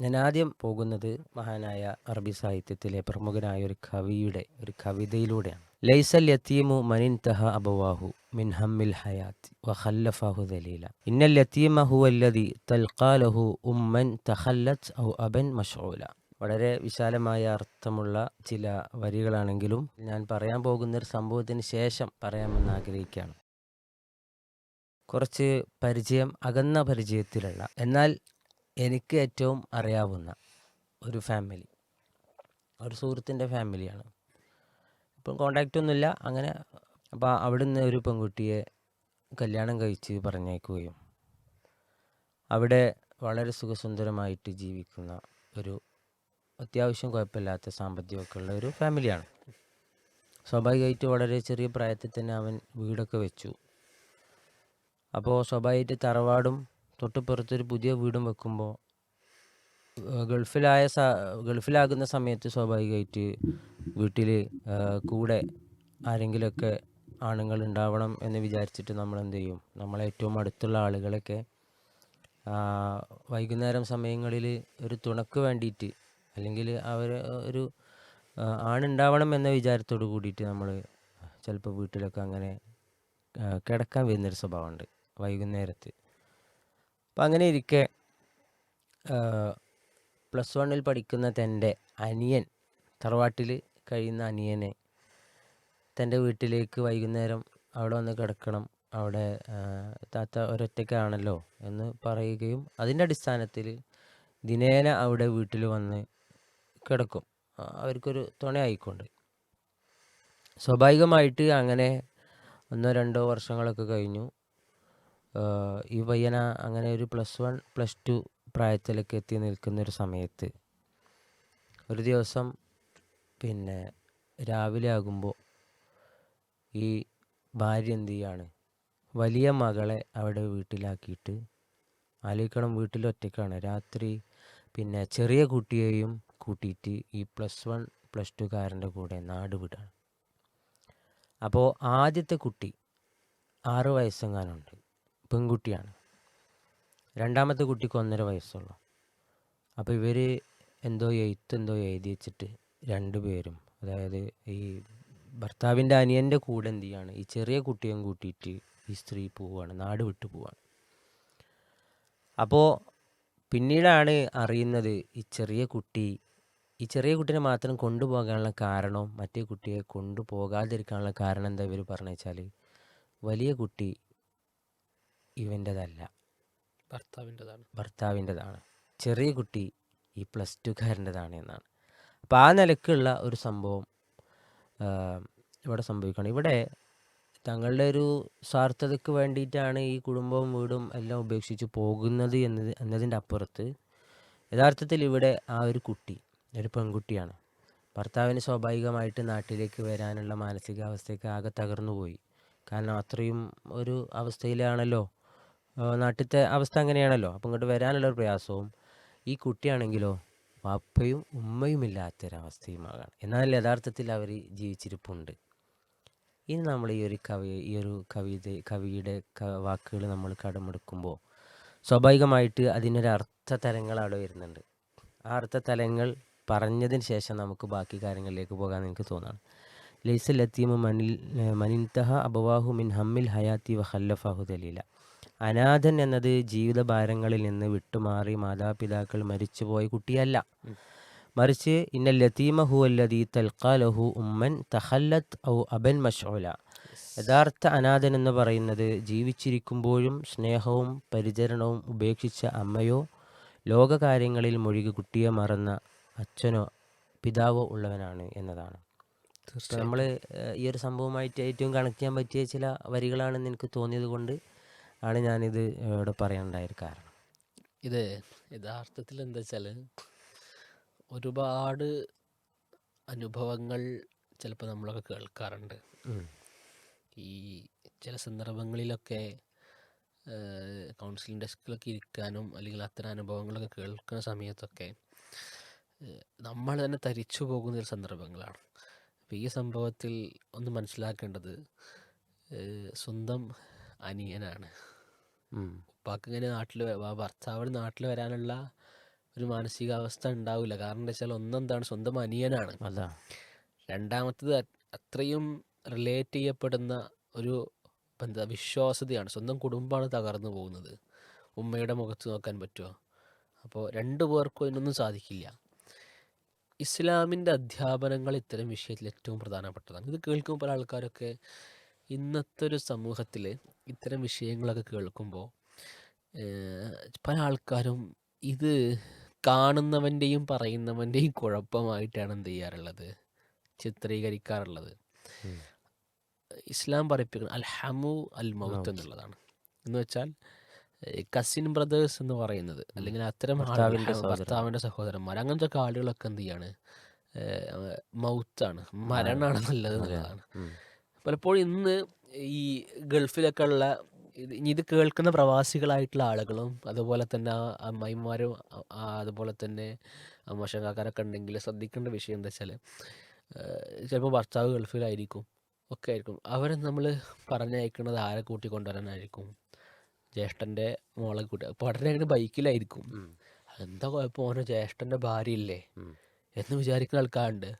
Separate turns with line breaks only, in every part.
ഞാൻ ആദ്യം പോകുന്നത് മഹാനായ അറബി സാഹിത്യത്തിലെ പ്രമുഖനായ ഒരു കവിയുടെ ഒരു കവിതയിലൂടെയാണ്. ലൈസൽ യത്തീമു മനിൻ തഹ അബവാഹു മിൻ ഹമ്മിൽ ഹയാത്ത് വഹല്ലഫാഹു ദലീല. ഇന്നൽ യത്തീമ ഹു അല്ലതി തൽക്കാലഹു ഉമ്മൻ തഹല്ലത്ത് ഔ അബൻ മഷോല വളരെ വിശാലമായ അർത്ഥമുള്ള ചില വരികളാണെങ്കിലും ഞാൻ പറയാൻ പോകുന്ന ഒരു സംഭവത്തിന് ശേഷം പറയാമെന്ന് ആഗ്രഹിക്കുകയാണ്. കുറച്ച് പരിചയം അകന്ന പരിചയത്തിലുള്ള എന്നാൽ എനിക്ക് ഏറ്റവും അറിയാവുന്ന ഒരു ഫാമിലി ഒരു സുഹൃത്തിന്റെ ഫാമിലിയാണ് ഇപ്പം കോണ്ടാക്റ്റ് ഒന്നുമില്ല. അങ്ങനെ അപ്പോൾ അവിടുന്ന് ഒരു പെൺകുട്ടിയെ കല്യാണം കഴിച്ച് പറഞ്ഞേക്കുകയും അവിടെ വളരെ സുഖസുന്ദരമായിട്ട് ജീവിക്കുന്ന ഒരു അത്യാവശ്യം കുഴപ്പമില്ലാത്ത സാമ്പത്തികമൊക്കെ ഉള്ള ഒരു ഫാമിലിയാണ് സ്വാഭാവികമായിട്ട് വളരെ ചെറിയ പ്രായത്തിൽ തന്നെ അവൻ വീടൊക്കെ വെച്ചു. അപ്പോൾ സ്വാഭാവികമായിട്ട് തറവാടും തൊട്ടിപ്പുറത്തൊരു പുതിയ വീടും വെക്കുമ്പോൾ ഗൾഫിലായ സ ഗൾഫിലാകുന്ന സമയത്ത് സ്വാഭാവികമായിട്ട് വീട്ടിൽ കൂടെ ആരെങ്കിലുമൊക്കെ ആണുങ്ങൾ ഉണ്ടാവണം എന്ന് വിചാരിച്ചിട്ട് നമ്മൾ എന്ത് ചെയ്യും? നമ്മളെ ഏറ്റവും അടുത്തുള്ള ആളുകളൊക്കെ വൈകുന്നേരം സമയങ്ങളിൽ ഒരു തുണക്ക് വേണ്ടിയിട്ട് അല്ലെങ്കിൽ അവർ ഒരു ആണുണ്ടാവണം എന്ന വിചാരത്തോട് കൂടിയിട്ട് നമ്മൾ ചിലപ്പോൾ വീട്ടിലൊക്കെ അങ്ങനെ കിടക്കാൻ വരുന്നൊരു സ്വഭാവമുണ്ട് വൈകുന്നേരത്ത്. അപ്പം അങ്ങനെ ഇരിക്കെ. പ്ലസ് വണ്ണിൽ പഠിക്കുന്ന തന്റെ അനിയൻ തറവാട്ടിൽ കഴിയുന്ന അനിയനെ തന്റെ വീട്ടിലേക്ക് വൈകുന്നേരം അവിടെ വന്ന് കിടക്കണം. അവിടെ താത്ത ഒരൊറ്റയ്ക്കാണല്ലോ എന്ന് പറയുകയും അതിന്റെ അടിസ്ഥാനത്തിൽ ദിനേന അവിടെ വീട്ടിൽ വന്ന് കിടക്കും. അവർക്കൊരു തുണയായിക്കൊണ്ട്. സ്വാഭാവികമായിട്ട് അങ്ങനെ ഒന്നോ രണ്ടോ വർഷങ്ങളൊക്കെ കഴിഞ്ഞു. ഈ പയ്യന അങ്ങനെ ഒരു പ്ലസ് വൺ പ്ലസ് ടു പ്രായത്തിലേക്ക് എത്തി നിൽക്കുന്ന ഒരു സമയത്ത് ഒരു ദിവസം പിന്നെ രാവിലെ ആകുമ്പോൾ ഈ ഭാര്യ എന്ത് ചെയ്യാണ്? വലിയ മകളെ അവിടെ വീട്ടിലാക്കിയിട്ട് ആലോചിക്കണം വീട്ടിൽ ഒറ്റയ്ക്കാണ്. രാത്രി പിന്നെ ചെറിയ കുട്ടിയെയും കൂട്ടിയിട്ട് ഈ പ്ലസ് വൺ പ്ലസ് ടുക്കാരന്റെ കൂടെ നാട് വിടാണ്. അപ്പോൾ ആദ്യത്തെ കുട്ടി ആറ് വയസ്സെങ്ങാനുണ്ട്. പെൺകുട്ടിയാണ്. രണ്ടാമത്തെ കുട്ടിക്ക് ഒന്നര വയസ്സുള്ളൂ. അപ്പോൾ ഇവർ എന്തോ എഴുത്ത് എന്തോ എഴുതി വെച്ചിട്ട് രണ്ടുപേരും അതായത് ഈ ഭർത്താവിന്റെ അനിയന്റെ കൂടെ എന്ത് ചെയ്യാണ് ഈ ചെറിയ കുട്ടിയും കൂട്ടിയിട്ട് ഈ സ്ത്രീ പോവുകയാണ് നാട് വിട്ടു പോവുകയാണ് അപ്പോൾ പിന്നീടാണ് അറിയുന്നത് ഈ ചെറിയ കുട്ടി ഈ ചെറിയ കുട്ടീനെ മാത്രം കൊണ്ടുപോകാനുള്ള കാരണം മറ്റേ കുട്ടിയെ കൊണ്ടുപോകാതിരിക്കാനുള്ള കാരണം എന്താ ഇവർ പറഞ്ഞു വെച്ചാൽ വലിയ കുട്ടി ഇവന്റെതല്ല.
ഭർത്താവിന്റെതാണ്.
ഭർത്താവിന്റെതാണ്. ചെറിയ കുട്ടി ഈ പ്ലസ് ടുക്കാരന്റെതാണ് എന്നാണ്. അപ്പോൾ ആ നിലക്കുള്ള ഒരു സംഭവം ഇവിടെ സംഭവിക്കണം ഇവിടെ തങ്ങളുടെ ഒരു സ്വാർത്ഥതയ്ക്ക് വേണ്ടിയിട്ടാണ് ഈ കുടുംബവും വീടും എല്ലാം ഉപേക്ഷിച്ച് പോകുന്നത് എന്നത് എന്നതിന്റെ അപ്പുറത്ത് യഥാർത്ഥത്തിൽ ഇവിടെ ആ ഒരു കുട്ടി ഒരു പെൺകുട്ടിയാണ്. ഭർത്താവിന് സ്വാഭാവികമായിട്ട് നാട്ടിലേക്ക് വരാനുള്ള മാനസികാവസ്ഥയൊക്കെ ആകെ തകർന്നു പോയി കാരണം അത്രയും ഒരു അവസ്ഥയിലാണല്ലോ നാട്ടിലത്തെ അവസ്ഥ അങ്ങനെയാണല്ലോ. അപ്പം ഇങ്ങോട്ട് വരാനുള്ള ഒരു പ്രയാസവും. ഈ കുട്ടിയാണെങ്കിലോ വാപ്പയും ഉമ്മയും ഇല്ലാത്തൊരവസ്ഥയുമാകാണ് എന്നാൽ യഥാർത്ഥത്തിൽ അവർ ജീവിച്ചിരിപ്പുണ്ട്. ഇനി നമ്മൾ ഈ ഒരു കവി ഈ ഒരു കവിത കവിയുടെ വാക്കുകൾ നമ്മൾ കടമെടുക്കുമ്പോൾ സ്വാഭാവികമായിട്ട് അതിനൊരു അർത്ഥതലങ്ങൾ അവിടെ വരുന്നുണ്ട്. ആ അർത്ഥതലങ്ങൾ പറഞ്ഞതിന് ശേഷം നമുക്ക് ബാക്കി കാര്യങ്ങളിലേക്ക് പോകാൻ എനിക്ക് തോന്നാണ്. ലൈസൽ ലത്തീമ മനിൽ മനിൻതഹ അബവാഹു മിൻ ഹമ്മിൽ ഹയാത്തി വ ഖല്ലഫാഹു ദലീല. അനാഥൻ എന്നത് ജീവിതഭാരങ്ങളിൽ നിന്ന് വിട്ടുമാറി മാതാപിതാക്കൾ മരിച്ചുപോയ കുട്ടിയല്ല. മറിച്ച് ഇന്ന ലതീമഹു ഹു അല്ലദീ തൽക്കാലഹു ഉമ്മൻ തഹല്ലത്ത് ഔ അബൻ മഷോല യഥാർത്ഥ അനാഥൻ എന്ന് പറയുന്നത് ജീവിച്ചിരിക്കുമ്പോഴും സ്നേഹവും പരിചരണവും ഉപേക്ഷിച്ച അമ്മയോ ലോകകാര്യങ്ങളിൽ മുഴുകി കുട്ടിയെ മറന്ന അച്ഛനോ പിതാവോ ഉള്ളവനാണ് എന്നതാണ്. നമ്മൾ ഈ ഒരു സംഭവമായിട്ട് ഏറ്റവും കണക്ട് ചെയ്യാൻ പറ്റിയ ചില വരികളാണെന്ന് എനിക്ക് തോന്നിയത് കൊണ്ട് ആണ് ഞാനിത് ഇവിടെ പറയാനുണ്ടായ ഒരു കാരണം.
ഇത് യഥാർത്ഥത്തിൽ എന്താ വെച്ചാൽ ഒരുപാട് അനുഭവങ്ങൾ ചിലപ്പോൾ നമ്മളൊക്കെ കേൾക്കാറുണ്ട്. ഈ ചില സന്ദർഭങ്ങളിലൊക്കെ കൗൺസിലിംഗ് ഡെസ്കിലൊക്കെ ഇരിക്കാനും അല്ലെങ്കിൽ അത്തരം അനുഭവങ്ങളൊക്കെ കേൾക്കുന്ന സമയത്തൊക്കെ നമ്മൾ തന്നെ തരിച്ചു പോകുന്ന ഒരു സന്ദർഭങ്ങളാണ്. അപ്പോൾ ഈ സംഭവത്തിൽ ഒന്ന് മനസ്സിലാക്കേണ്ടത് സ്വന്തം അനിയനാണ്. ഉപ്പാക്ക് ഇങ്ങനെ നാട്ടിൽ ഭർത്താവിന് നാട്ടിൽ വരാനുള്ള ഒരു മാനസികാവസ്ഥ ഉണ്ടാവില്ല കാരണം എന്താ വെച്ചാൽ ഒന്നെന്താണ് സ്വന്തം അനിയനാണ്. രണ്ടാമത്തത് അത്രയും റിലേറ്റ് ചെയ്യപ്പെടുന്ന ഒരു എന്താ വിശ്വാസ്യതയാണ്. സ്വന്തം കുടുംബമാണ് തകർന്നു പോകുന്നത്. ഉമ്മയുടെ മുഖത്ത് നോക്കാൻ പറ്റുമോ അപ്പോൾ രണ്ടു പേർക്കും അതിനൊന്നും സാധിക്കില്ല. ഇസ്ലാമിന്റെ അധ്യാപനങ്ങൾ ഇത്തരം വിഷയത്തിൽ ഏറ്റവും പ്രധാനപ്പെട്ടതാണ്. ഇത് കേൾക്കുമ്പോൾ പല ആൾക്കാരൊക്കെ ഇന്നത്തെ ഒരു സമൂഹത്തിൽ ഇത്തരം വിഷയങ്ങളൊക്കെ കേൾക്കുമ്പോൾ പല ആൾക്കാരും ഇത് കാണുന്നവന്റെയും പറയുന്നവന്റെയും കുഴപ്പമായിട്ടാണ് എന്ത് ചെയ്യാറുള്ളത്? ചിത്രീകരിക്കാറുള്ളത്. ഇസ്ലാം പഠിപ്പിക്കുന്നത് അൽ ഹമു അൽ മൗത്ത് എന്നുള്ളതാണ്. എന്ന് വെച്ചാൽ കസിൻ ബ്രദേഴ്സ് എന്ന് പറയുന്നത് അല്ലെങ്കിൽ അത്തരം
ആളുകളുടെ
ഭർത്താവിന്റെ സഹോദരന്മാർ അങ്ങനത്തെ ഒക്കെ ആളുകളൊക്കെ എന്ത് ചെയ്യാണ്? മൗത്താണ്. മരണമാണ് നല്ലത് എന്നുള്ളതാണ്. പലപ്പോഴും ഇന്ന് ഈ ഗൾഫിലൊക്കെ ഉള്ള ഇത് ഇനി ഇത് കേൾക്കുന്ന പ്രവാസികളായിട്ടുള്ള ആളുകളും അതുപോലെ തന്നെ ആ അമ്മായിമാരും അതുപോലെ തന്നെ അമ്മശങ്കാക്കാരൊക്കെ ഉണ്ടെങ്കിൽ ശ്രദ്ധിക്കേണ്ട വിഷയം എന്താ വെച്ചാൽ ചിലപ്പോൾ ഭർത്താവ് ഗൾഫിലായിരിക്കും ഒക്കെ ആയിരിക്കും. അവരെ നമ്മൾ പറഞ്ഞയക്കുന്നത് ആരെ കൂട്ടി കൊണ്ടുവരാനായിരിക്കും? ജ്യേഷ്ഠന്റെ മോളെ കൂട്ടി. പഠനം ബൈക്കിലായിരിക്കും. എന്താ കുഴപ്പം? ഓരോ ജ്യേഷ്ഠന്റെ ഭാര്യയില്ലേ എന്ന് വിചാരിക്കുന്ന ആൾക്കാരുണ്ട്.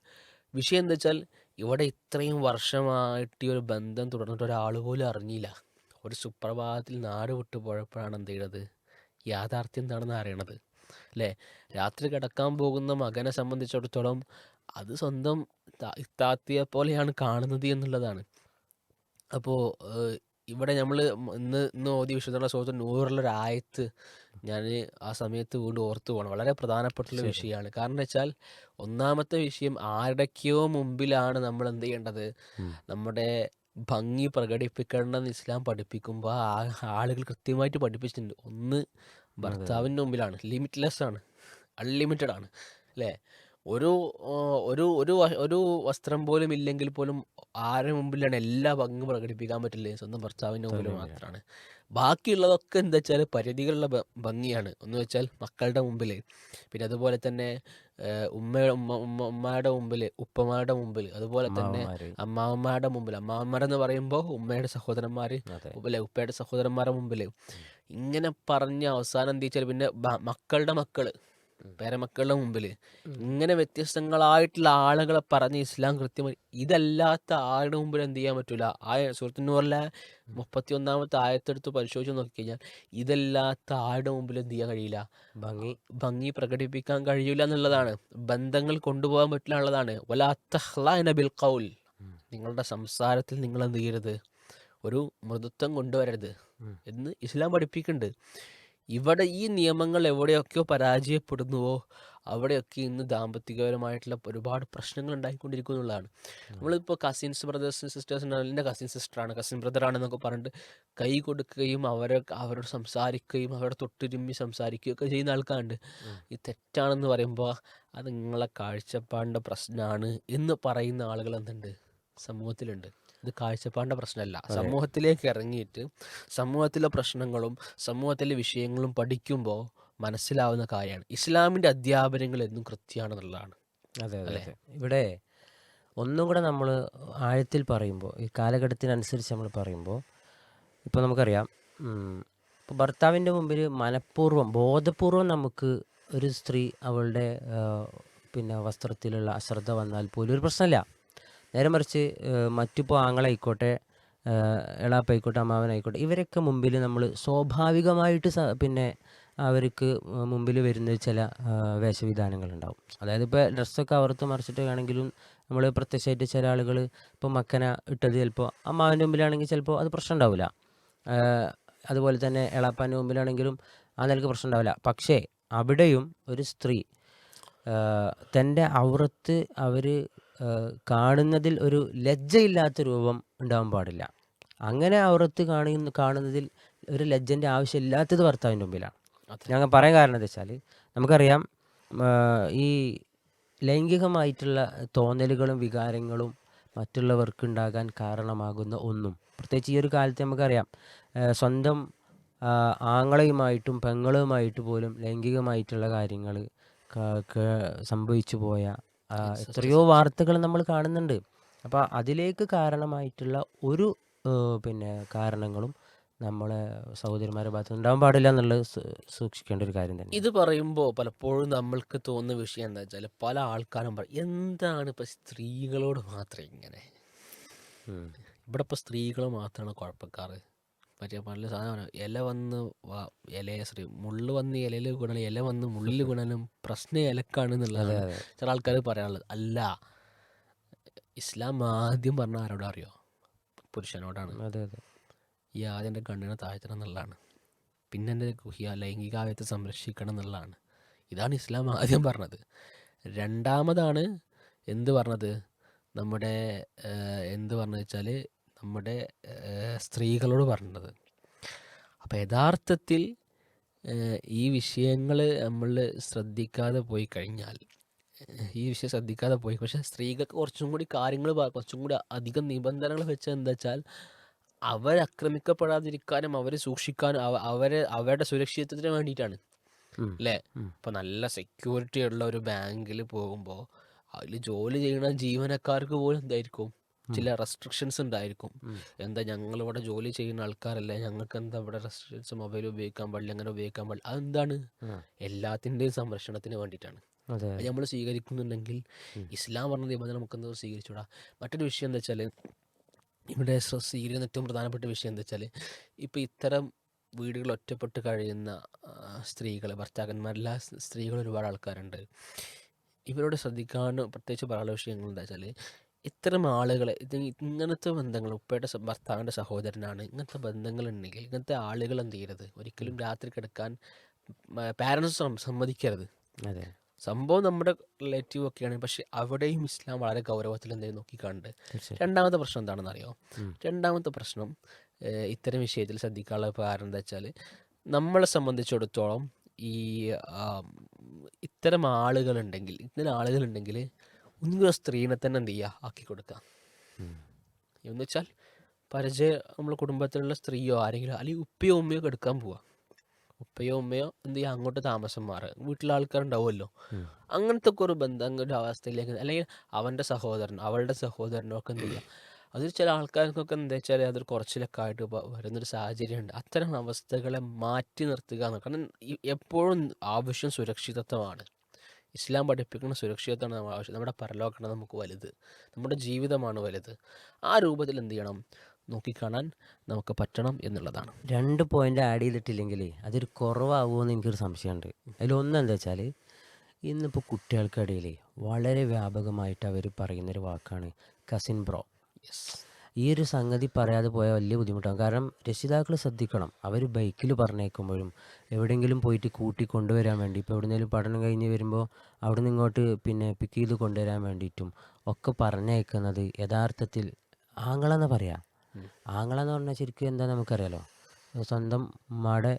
വിഷയം എന്താ വെച്ചാൽ ഇവിടെ ഇത്രയും വർഷമായിട്ട് ഈ ഒരു ബന്ധം തുടർന്നിട്ട് ഒരാൾ പോലും അറിഞ്ഞില്ല. ഒരു സുപ്രഭാതത്തിൽ നാട് വിട്ടു പോയപ്പോഴാണ് എന്ത് ചെയ്യണത്? യാഥാർത്ഥ്യം എന്താണെന്ന് അറിയണത്. അല്ലേ? രാത്രി കിടക്കാൻ പോകുന്ന മകനെ സംബന്ധിച്ചിടത്തോളം അത് സ്വന്തം താത്തിയെ പോലെയാണ് കാണുന്നത് എന്നുള്ളതാണ്. അപ്പോൾ ഇവിടെ നമ്മൾ ഇന്ന് ഇന്ന് ഓതി വിശുദ്ധ സുഹൃത്ത് നൂറിലൊരു ആയത്ത് ഞാൻ ആ സമയത്ത് വീണ്ടും ഓർത്തു പോകണം വളരെ പ്രധാനപ്പെട്ടുള്ള. വിഷയമാണ്. കാരണം വെച്ചാൽ ഒന്നാമത്തെ വിഷയം ആരുടെക്കോ മുമ്പിലാണ് നമ്മൾ എന്ത് ചെയ്യേണ്ടത്? നമ്മുടെ ഭംഗി പ്രകടിപ്പിക്കണമെന്ന് ഇസ്ലാം പഠിപ്പിക്കുമ്പോൾ ആ ആളുകൾ കൃത്യമായിട്ട് പഠിപ്പിച്ചിട്ടുണ്ട്. ഒന്ന് ഭർത്താവിന്റെ മുമ്പിലാണ്. ലിമിറ്റ്ലെസ് ആണ്. അൺലിമിറ്റഡ് ആണ്. അല്ലേ? ഒരു ഒരു ഒരു ഒരു വസ്ത്രം പോലും ഇല്ലെങ്കിൽ പോലും ആരുടെ മുമ്പിലാണ് എല്ലാ പങ്കും പ്രകടിപ്പിക്കാൻ പറ്റില്ല? സ്വന്തം ഭർത്താവിന്റെ മുമ്പിൽ. മാത്രമാണ് ബാക്കിയുള്ളതൊക്കെ എന്താ വെച്ചാൽ പരിധികളുടെ ഭംഗിയാണ്. എന്ന് വെച്ചാൽ മക്കളുടെ മുമ്പിൽ പിന്നെ അതുപോലെ തന്നെ ഉമ്മയുടെ ഉമ്മ ഉമ്മ ഉമ്മയുടെ മുമ്പിൽ ഉപ്പമാരുടെ മുമ്പിൽ അതുപോലെ തന്നെ
അമ്മാവന്മാര്.
അമ്മാവന്മാരുടെ മുമ്പിൽ അമ്മാവന്മാരെന്ന് പറയുമ്പോൾ ഉമ്മയുടെ സഹോദരന്മാർ അല്ലെ? ഉപ്പയുടെ സഹോദരന്മാരുടെ മുമ്പിൽ ഇങ്ങനെ പറഞ്ഞ് അവസാനം എന്താ വെച്ചാൽ പിന്നെ മക്കളുടെ മക്കൾ. പേരമക്കളുടെ മുമ്പിൽ ഇങ്ങനെ വ്യത്യസ്തങ്ങളായിട്ടുള്ള ആളുകളെ പറഞ്ഞ് ഇസ്ലാം കൃത്യമായി ഇതല്ലാത്ത ആരുടെ മുമ്പിൽ എന്ത് ചെയ്യാൻ പറ്റൂല. ആ സുഹൃത്തിനൂറിലെ മുപ്പത്തി ഒന്നാമത്തെ ആയത്തെടുത്ത് പരിശോധിച്ച് നോക്കിക്കഴിഞ്ഞാൽ ഇതല്ലാത്ത ആരുടെ മുമ്പിൽ എന്ത് ചെയ്യാൻ കഴിയില്ല.
ഭംഗി.
ഭംഗി പ്രകടിപ്പിക്കാൻ കഴിയില്ല എന്നുള്ളതാണ്. ബന്ധങ്ങൾ കൊണ്ടുപോകാൻ പറ്റില്ല എന്നുള്ളതാണ്. വലാത്തഹ്ലാന ബിൽ കൗൽ നിങ്ങളുടെ സംസാരത്തിൽ നിങ്ങൾ എന്ത് ചെയ്യരുത്? ഒരു മൃദുത്വം കൊണ്ടുവരരുത് എന്ന് ഇസ്ലാം പഠിപ്പിക്കുന്നുണ്ട്. ഇവിടെ ഈ നിയമങ്ങൾ എവിടെയൊക്കെയോ പരാജയപ്പെടുന്നുവോ അവിടെയൊക്കെ ഇന്ന് ദാമ്പത്തികപരമായിട്ടുള്ള ഒരുപാട് പ്രശ്നങ്ങൾ ഉണ്ടായിക്കൊണ്ടിരിക്കുന്നു എന്നുള്ളതാണ്. നമ്മളിപ്പോൾ കസിൻസ് ബ്രദേഴ്സ് സിസ്റ്റേഴ്സ് എന്റെ കസിൻ സിസ്റ്ററാണ് കസിൻ ബ്രദറാണെന്നൊക്കെ പറഞ്ഞിട്ട് കൈ കൊടുക്കുകയും അവരെ അവരോട് സംസാരിക്കുകയും അവരുടെ തൊട്ടുരുമ്മി സംസാരിക്കുകയും ഒക്കെ ചെയ്യുന്ന ആൾക്കാരുണ്ട്. ഈ തെറ്റാണെന്ന് പറയുമ്പോൾ അത് നിങ്ങളെ കാഴ്ചപ്പാടിന്റെ പ്രശ്നമാണ് എന്ന് പറയുന്ന ആളുകൾ എന്തുണ്ട്? സമൂഹത്തിലുണ്ട്. ഇത് കാഴ്ചപ്പാടിന്റെ പ്രശ്നമല്ല. സമൂഹത്തിലേക്ക് ഇറങ്ങിയിട്ട് സമൂഹത്തിലെ പ്രശ്നങ്ങളും സമൂഹത്തിലെ വിഷയങ്ങളും പഠിക്കുമ്പോൾ മനസ്സിലാവുന്ന കാര്യമാണ്. ഇസ്ലാമിന്റെ അധ്യാപനങ്ങൾ എന്നും കൃത്യമാണെന്നുള്ളതാണ്.
അതെ അതെ അതെ. ഇവിടെ ഒന്നും കൂടെ നമ്മൾ ആഴത്തിൽ പറയുമ്പോൾ ഈ കാലഘട്ടത്തിനനുസരിച്ച് നമ്മൾ പറയുമ്പോൾ ഇപ്പോൾ നമുക്കറിയാം ഇപ്പോൾ ഭർത്താവിന്റെ മുമ്പിൽ മനഃപൂർവം ബോധപൂർവം നമുക്ക് ഒരു സ്ത്രീ അവളുടെ ആ, പിന്നെ വസ്ത്രത്തിലുള്ള അശ്രദ്ധ വന്നാൽ പോലും ഒരു പ്രശ്നമില്ല. നേരെ മറിച്ച് മറ്റിപ്പോൾ ആങ്ങളായിക്കോട്ടെ എളാപ്പായിക്കോട്ടെ അമ്മാവനായിക്കോട്ടെ ഇവരൊക്കെ മുമ്പിൽ നമ്മൾ സ്വാഭാവികമായിട്ട് പിന്നെ അവർക്ക് മുമ്പിൽ വരുന്ന ചില വേഷവിധാനങ്ങളുണ്ടാവും. അതായത് ഇപ്പോൾ ഡ്രസ്സൊക്കെ അവർത്ത് മറിച്ചിട്ട് ആണെങ്കിലും നമ്മൾ പ്രത്യക്ഷമായിട്ട് ചില ആളുകൾ ഇപ്പോൾ മക്കന ഇട്ടത് ചിലപ്പോൾ അമ്മാവന്റെ മുമ്പിലാണെങ്കിൽ ചിലപ്പോൾ അത് പ്രശ്നം ഉണ്ടാവില്ല അതുപോലെ തന്നെ എളാപ്പാന്റെ മുമ്പിലാണെങ്കിലും ആ നിലയ്ക്ക് പ്രശ്നം ഉണ്ടാവില്ല പക്ഷേ അവിടെയും ഒരു സ്ത്രീ തന്റെ ഔറത്ത് അവർ കാണുന്നതിൽ ഒരു ലജ്ജയില്ലാത്ത രൂപം ഉണ്ടാവാൻ പാടില്ല അങ്ങനെ ഔറത്ത് കാണുന്ന കാണുന്നതിൽ ഒരു ലജ്ജന്റെ ആവശ്യമില്ലാത്തത് ഭർത്താവിന്റെ മുമ്പിലാണ്. ഞങ്ങൾ പറയാൻ കാരണം എന്താ വെച്ചാൽ നമുക്കറിയാം ഈ ലൈംഗികമായിട്ടുള്ള തോന്നലുകളും വികാരങ്ങളും മറ്റുള്ളവർക്ക് ഉണ്ടാകാൻ കാരണമാകുന്ന ഒന്നും പ്രത്യേകിച്ച് ഈ ഒരു കാലത്ത് നമുക്കറിയാം സ്വന്തം ആങ്ങളയുമായിട്ടും പെങ്ങളുമായിട്ട് പോലും ലൈംഗികമായിട്ടുള്ള കാര്യങ്ങൾ സംഭവിച്ചു പോയ ആ, എത്രയോ വാർത്തകൾ നമ്മൾ കാണുന്നുണ്ട്. അപ്പോൾ അതിലേക്ക് കാരണമായിട്ടുള്ള ഒരു പിന്നെ കാരണങ്ങളും നമ്മളെ സഹോദരിമാരുടെ ഭാഗത്ത് ഉണ്ടാവാൻ പാടില്ല എന്നുള്ളത് സൂ- സൂക്ഷിക്കേണ്ട ഒരു കാര്യം തന്നെ
ഇത് പറയുമ്പോൾ പലപ്പോഴും നമ്മൾക്ക് തോന്നുന്ന വിഷയം എന്താ വെച്ചാൽ പല ആൾക്കാരും പറയും എന്താണ് ഇപ്പം സ്ത്രീകളോട് മാത്രം ഇങ്ങനെ?
ഉം.
ഇവിടെ ഇപ്പോൾ സ്ത്രീകൾ മാത്രമാണ് കുഴപ്പക്കാറ്. മറ്റേ പല സാധനം ഇല വന്ന് ഇല ഇലയെ ശ്രീ മുള്ള് വന്ന് ഇലയിൽ ഗുണനം ഇല വന്ന് മുള്ളിൽ ഗുണനം പ്രശ്നം ഇലക്കാണ്
എന്നുള്ളത്
ചില ആൾക്കാർ പറയാനുള്ളത്. അല്ല ഇസ്ലാം ആദ്യം പറഞ്ഞ ആരോടാ അറിയോ? പുരുഷനോടാണ്.
അതെ അതെ.
ഈ ആദ്യം എന്റെ കണ്ണിനെ താഴ്ത്തണം എന്നുള്ളതാണ്. പിന്നെ എന്റെ ഗുഹ്യ ലൈംഗികാവയത്തെ സംരക്ഷിക്കണം എന്നുള്ളതാണ്. ഇതാണ് ഇസ്ലാം ആദ്യം പറഞ്ഞത്. രണ്ടാമതാണ് എന്ത് പറഞ്ഞത്? നമ്മുടെ എന്ത് പറഞ്ഞു വെച്ചാൽ നമ്മുടെ സ്ത്രീകളോട് പറഞ്ഞത്. അപ്പോൾ യഥാർത്ഥത്തിൽ ഈ വിഷയങ്ങൾ നമ്മൾ ശ്രദ്ധിക്കാതെ പോയി കഴിഞ്ഞാൽ ഈ വിഷയം ശ്രദ്ധിക്കാതെ പോയി. പക്ഷേ സ്ത്രീകൾക്ക് കുറച്ചും കൂടി കാര്യങ്ങൾ കുറച്ചും കൂടി അധികം നിബന്ധനകൾ വെച്ചത് എന്താ വെച്ചാൽ അവരാക്രമിക്കപ്പെടാതിരിക്കാനും അവരെ സൂക്ഷിക്കാനും അവ- അവരെ അവരുടെ സുരക്ഷിതത്വത്തിന് വേണ്ടിയിട്ടാണ്. അല്ലേ. ഇപ്പം നല്ല സെക്യൂരിറ്റി ഉള്ള ഒരു ബാങ്കിൽ പോകുമ്പോൾ അതിൽ ജോലി ചെയ്യുന്ന ജീവനക്കാർക്ക് പോലും എന്തായിരിക്കും? ചില റെസ്ട്രിക്ഷൻസ് ഉണ്ടായിരിക്കും. എന്താ ഞങ്ങളിവിടെ ജോലി ചെയ്യുന്ന ആൾക്കാരല്ലേ? ഞങ്ങൾക്ക് എന്താ ഇവിടെ റെസ്ട്രിക്ഷൻസ് മൊബൈൽ ഉപയോഗിക്കാൻ പാടില്ല അങ്ങനെ ഉപയോഗിക്കാൻ പാടില്ല. അതെന്താണ്. എല്ലാത്തിന്റെയും സംരക്ഷണത്തിന് വേണ്ടിയിട്ടാണ്.
അതെ.
നമ്മൾ സ്വീകരിക്കുന്നുണ്ടെങ്കിൽ ഇസ്ലാം പറഞ്ഞ നിബന്ധന നമുക്ക് എന്തോ സ്വീകരിച്ചുകൂടാ മറ്റൊരു വിഷയം എന്താ വെച്ചാൽ ഇവിടെ സ്വീകരിക്കുന്ന ഏറ്റവും പ്രധാനപ്പെട്ട വിഷയം എന്താ വെച്ചാൽ ഇപ്പോൾ ഇത്തരം വീടുകൾ ഒറ്റപ്പെട്ട് കഴിയുന്ന സ്ത്രീകൾ ഭർത്താക്കന്മാരില്ല സ്ത്രീകൾ ഒരുപാട് ആൾക്കാരുണ്ട്. ഇവരോട് ശ്രദ്ധിക്കാൻ പ്രത്യേകിച്ച് പറയാനുള്ള വിഷയങ്ങൾ എന്താ വെച്ചാൽ ഇത്തരം ആളുകളെ ഇത് ഇങ്ങനത്തെ ബന്ധങ്ങൾ ഉപ്പയുടെ ഭർത്താവിന്റെ സഹോദരനാണ് ഇങ്ങനത്തെ ബന്ധങ്ങളുണ്ടെങ്കിൽ ഇങ്ങനത്തെ ആളുകൾ എന്ത് ചെയ്യരുത്? ഒരിക്കലും രാത്രി കിടക്കാൻ പാരൻസ് സമ്മതിക്കരുത്.
അതെ.
സംഭവം നമ്മുടെ റിലേറ്റീവ് ഒക്കെയാണ്. പക്ഷെ അവിടെയും ഇസ്ലാം വളരെ ഗൗരവത്തിൽ എന്തെങ്കിലും നോക്കിക്കാണ്ട് രണ്ടാമത്തെ പ്രശ്നം എന്താണെന്ന് അറിയോ രണ്ടാമത്തെ പ്രശ്നം ഇത്തരം വിഷയത്തിൽ ശ്രദ്ധിക്കാനുള്ള കാരണം എന്താ വെച്ചാൽ നമ്മളെ സംബന്ധിച്ചിടത്തോളം ഈ ഇത്തരം ആളുകളുണ്ടെങ്കിൽ ഇത്തരം ആളുകളുണ്ടെങ്കിൽ ഒന്നുകൂടെ സ്ത്രീനെ തന്നെ എന്ത് ചെയ്യുക? ആക്കി കൊടുക്കുക. എന്ന് വെച്ചാൽ പരിചയ നമ്മളെ കുടുംബത്തിലുള്ള സ്ത്രീയോ ആരെങ്കിലും അല്ലെങ്കിൽ ഉപ്പയോ ഉമ്മയോ എടുക്കാൻ പോവാ. ഉപ്പയോ ഉമ്മയോ എന്ത് ചെയ്യുക? അങ്ങോട്ട് താമസം മാറുക. വീട്ടിലെ ആൾക്കാരുണ്ടാവുമല്ലോ.
അങ്ങനത്തെ
ഒക്കെ ഒരു ബന്ധം ഒരു അവസ്ഥയിലേക്ക് അല്ലെങ്കിൽ അവന്റെ സഹോദരൻ അവളുടെ സഹോദരനോ ഒക്കെ എന്ത് ചെയ്യുക? അതിൽ ചില ആൾക്കാർക്കൊക്കെ എന്താ വെച്ചാൽ അതൊരു കുറച്ചിലൊക്കെ ആയിട്ട് വരുന്നൊരു സാഹചര്യമുണ്ട്. അത്തരം അവസ്ഥകളെ മാറ്റി നിർത്തുക എന്ന് കാരണം എപ്പോഴും ആവശ്യം സുരക്ഷിതത്വമാണ്. ഇസ്ലാം പഠിപ്പിക്കുന്ന സുരക്ഷിതത്വമാണ് നമ്മൾ ആവശ്യം. നമ്മുടെ പരലോകമാണ് നമുക്ക് വലുത്. നമ്മുടെ ജീവിതമാണ് വലുത്. ആ രൂപത്തിൽ എന്ത് ചെയ്യണം? നോക്കിക്കാണാൻ നമുക്ക് പറ്റണം എന്നുള്ളതാണ്.
രണ്ട് പോയിന്റ് ആഡ് ചെയ്തിട്ടില്ലെങ്കിൽ അതൊരു കുറവാകുമോ എന്ന് എനിക്കൊരു സംശയമുണ്ട്. അതിലൊന്നെന്താ വെച്ചാൽ ഇന്നിപ്പോൾ കുട്ടികൾക്കിടയിൽ വളരെ വ്യാപകമായിട്ട് അവർ പറയുന്നൊരു വാക്കാണ് കസിൻ ബ്രോ.
യെസ്
ഈ ഒരു സംഗതി പറയാതെ പോയാൽ വലിയ ബുദ്ധിമുട്ടാണ് കാരണം രക്ഷിതാക്കൾ ശ്രദ്ധിക്കണം. അവർ ബൈക്കിൽ പറഞ്ഞേക്കുമ്പോഴും എവിടെയെങ്കിലും പോയിട്ട് കൂട്ടി കൊണ്ടുവരാൻ വേണ്ടി ഇപ്പോൾ എവിടെയെങ്കിലും പഠനം കഴിഞ്ഞ് വരുമ്പോൾ അവിടെ നിന്ന് ഇങ്ങോട്ട് പിന്നെ പിക്ക് ചെയ്ത് കൊണ്ടുവരാൻ വേണ്ടിയിട്ടും ഒക്കെ പറഞ്ഞേക്കുന്നത് യഥാർത്ഥത്തിൽ ആങ്ങളെന്ന് പറയാം. ആങ്ങളെന്ന് പറഞ്ഞാൽ ശരിക്കും എന്താ നമുക്കറിയാലോ? സ്വന്തം ഉമ്മയുടെ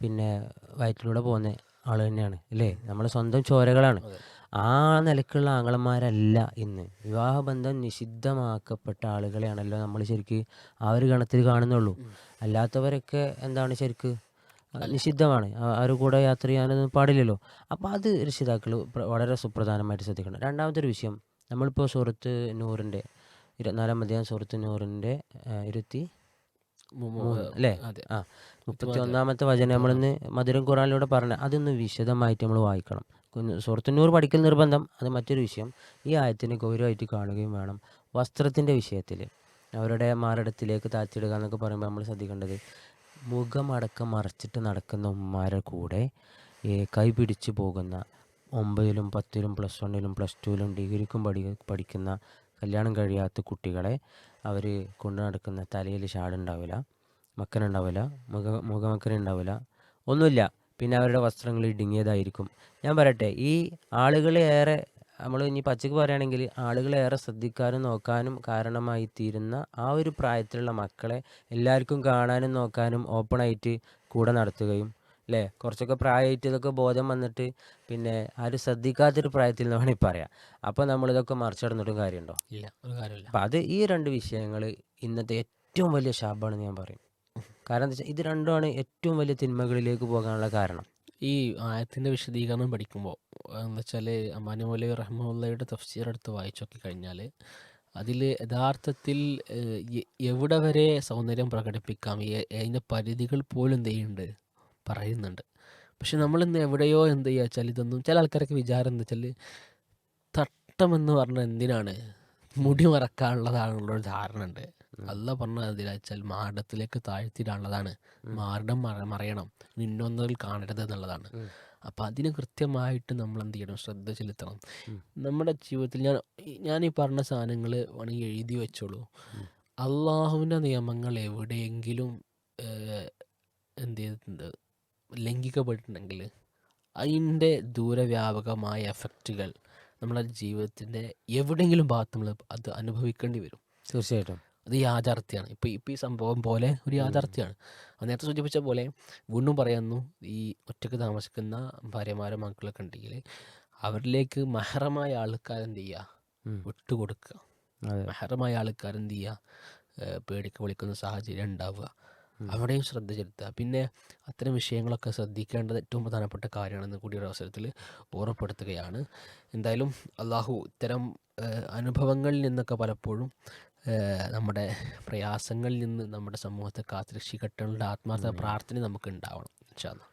പിന്നെ വയറ്റിലൂടെ പോകുന്ന ആൾ തന്നെയാണ് അല്ലേ? നമ്മൾ സ്വന്തം ചോരകളാണ്. ആ നിലക്കുള്ള ആങ്ങളന്മാരല്ല ഇന്ന്. വിവാഹബന്ധം നിഷിദ്ധമാക്കപ്പെട്ട ആളുകളെയാണല്ലോ നമ്മൾ ശരിക്ക് ആ ഒരു ഗണത്തിൽ കാണുന്നുള്ളൂ. അല്ലാത്തവരൊക്കെ എന്താണ് ശരിക്ക്? നിഷിദ്ധമാണ്. ആ- അവരുടെ കൂടെ യാത്ര ചെയ്യാനൊന്നും പാടില്ലല്ലോ. അപ്പോൾ അത് രക്ഷിതാക്കൾ വളരെ സുപ്രധാനമായിട്ട് ശ്രദ്ധിക്കണം. രണ്ടാമത്തെ ഒരു വിഷയം നമ്മളിപ്പോൾ സുഹൃത്ത് നൂറിന്റെ ഇരുപത്തിനാലാം അധ്യായം സുഹൃത്ത് നൂറിന്റെ ഇരുപത്തി അല്ലേ?
അതെ.
ആ മുപ്പത്തി ഒന്നാമത്തെ വചനം നമ്മളിന്ന് മധുരം ഖുറാനിലൂടെ പറഞ്ഞ അതൊന്ന് വിശദമായിട്ട് നമ്മൾ വായിക്കണം സുഹൃത്തുന്നൂർ പഠിക്കൽ നിർബന്ധം അത് മറ്റൊരു വിഷയം. ഈ ആയത്തിനെ ഗൗരവമായിട്ട് കാണുകയും വേണം. വസ്ത്രത്തിന്റെ വിഷയത്തിൽ അവരുടെ മാറിടത്തിലേക്ക് താഴ്ത്തിയിടുക എന്നൊക്കെ പറയുമ്പോൾ നമ്മൾ ശ്രദ്ധിക്കേണ്ടത് മുഖമടക്കം മറച്ചിട്ട് നടക്കുന്ന ഉമ്മാരെ കൂടെ ഈ കൈ പിടിച്ചു പോകുന്ന ഒമ്പതിലും പത്തിലും പ്ലസ് വണ്ണിലും പ്ലസ് ടുവിലും ഡിഗ്രിക്കും പഠി പഠിക്കുന്ന കല്യാണം കഴിയാത്ത കുട്ടികളെ അവർ കൊണ്ടു നടക്കുന്ന തലയിൽ ഷാടുണ്ടാവില്ല. മക്കനുണ്ടാവില്ല മുഖ മുഖമക്കനുണ്ടാവില്ല. ഒന്നുമില്ല. പിന്നെ അവരുടെ വസ്ത്രങ്ങൾ ഇടുങ്ങിയതായിരിക്കും. ഞാൻ പറയട്ടെ ഈ ആളുകളെ ഏറെ നമ്മൾ ഇനി പച്ചക്ക് പറയുകയാണെങ്കിൽ ആളുകളെ ഏറെ ശ്രദ്ധിക്കാനും നോക്കാനും കാരണമായി തീരുന്ന ആ ഒരു പ്രായത്തിലുള്ള മക്കളെ എല്ലാവർക്കും കാണാനും നോക്കാനും ഓപ്പണായിട്ട് കൂടെ നടത്തുകയും അല്ലേ? കുറച്ചൊക്കെ പ്രായമായിട്ട് ഇതൊക്കെ ബോധം വന്നിട്ട് പിന്നെ ആരും ശ്രദ്ധിക്കാത്തൊരു പ്രായത്തിൽ എന്ന് വേണമെങ്കിൽ പറയാം. അപ്പോൾ നമ്മളിതൊക്കെ മറിച്ചടന്നിട്ടും കാര്യമുണ്ടോ?
ഇല്ല ഒരു കാര്യമില്ല
അപ്പം അത് ഈ രണ്ട് വിഷയങ്ങൾ ഇന്നത്തെ ഏറ്റവും വലിയ ശാപമാണെന്ന് ഞാൻ പറയും. കാരണം എന്താ വെച്ചാൽ ഇത് രണ്ടുമാണ് ഏറ്റവും വലിയ തിന്മകളിലേക്ക് പോകാനുള്ള കാരണം.
ഈ ആയത്തിന്റെ വിശദീകരണം പഠിക്കുമ്പോൾ എന്താ വെച്ചാൽ അമാനി മൗലവി റഹ്മുള്ളയുടെ തഫ്സീർ എടുത്ത് വായിച്ചൊക്കെ കഴിഞ്ഞാൽ അതിൽ യഥാർത്ഥത്തിൽ എവിടെ വരെ സൗന്ദര്യം പ്രകടിപ്പിക്കാം? അതിന്റെ പരിധികൾ പോലും എന്ത് ചെയ്യുന്നുണ്ട്? പറയുന്നുണ്ട്. പക്ഷെ നമ്മളിന്ന് എവിടെയോ എന്ത് ചെയ്യുക വെച്ചാൽ ഇതൊന്നും ചില ആൾക്കാരൊക്കെ വിചാരം എന്താ വെച്ചാൽ തട്ടമെന്ന് പറഞ്ഞാൽ എന്തിനാണ്? മുടി മറക്കാനുള്ളതാണുള്ളൊരു ധാരണ ഉണ്ട്. അല്ല പറഞ്ഞ എന്തിനാ വെച്ചാൽ മാരടത്തിലേക്ക് താഴ്ത്തിയിടാനുള്ളതാണ് മാരടം മറ മറയണം. നിന്നൊന്നതിൽ കാണരുത് എന്നുള്ളതാണ്. അപ്പം അതിന് കൃത്യമായിട്ട് നമ്മൾ എന്ത് ചെയ്യണം? ശ്രദ്ധ ചെലുത്തണം. നമ്മുടെ ജീവിതത്തിൽ ഞാൻ ഞാൻ ഈ പറഞ്ഞ സാധനങ്ങൾ വേണമെങ്കിൽ എഴുതി വെച്ചോളൂ. അള്ളാഹുവിന്റെ നിയമങ്ങൾ എവിടെയെങ്കിലും എന്ത് ചെയ്തിട്ടുണ്ട്? ലംഘിക്കപ്പെട്ടിട്ടുണ്ടെങ്കിൽ അതിന്റെ ദൂരവ്യാപകമായ എഫക്റ്റുകൾ നമ്മുടെ ജീവിതത്തിന്റെ എവിടെയെങ്കിലും ഭാഗത്ത് നമ്മൾ അത് അനുഭവിക്കേണ്ടി വരും.
തീർച്ചയായിട്ടും.
അത് യാഥാർത്ഥ്യമാണ് ഇപ്പോൾ ഇപ്പോൾ ഈ സംഭവം പോലെ ഒരു യാഥാർത്ഥ്യമാണ് അത് നേരത്തെ സൂചിപ്പിച്ച പോലെ വീണ്ടും പറയുന്നു ഈ ഒറ്റയ്ക്ക് താമസിക്കുന്ന ഭാര്യമാരും മക്കളൊക്കെ ഉണ്ടെങ്കിൽ അവരിലേക്ക് മഹറമായ ആൾക്കാരെന്ത് ചെയ്യുക
കൊടുക്കുക
വിട്ടുകൊടുക്കുക. മഹറമായ ആൾക്കാരെന്ത് ചെയ്യുക പേടിക്ക് വിളിക്കുന്ന സാഹചര്യം ഉണ്ടാവുക. അവിടെയും ശ്രദ്ധ ചെലുത്തുക. പിന്നെ അത്തരം വിഷയങ്ങളൊക്കെ ശ്രദ്ധിക്കേണ്ടത് ഏറ്റവും പ്രധാനപ്പെട്ട കാര്യമാണെന്ന് കൂടി ഒരു അവസരത്തിൽ ഓർമ്മപ്പെടുത്തുകയാണ്. എന്തായാലും അള്ളാഹു ഇത്തരം അനുഭവങ്ങളിൽ നിന്നൊക്കെ പലപ്പോഴും നമ്മുടെ പ്രയാസങ്ങളിൽ നിന്ന് നമ്മുടെ സമൂഹത്തെ കാത്തുരക്ഷിക്കട്ടുള്ള ആത്മാർത്ഥ പ്രാർത്ഥന നമുക്ക് ഉണ്ടാവണം ഇൻഷാ അല്ലാ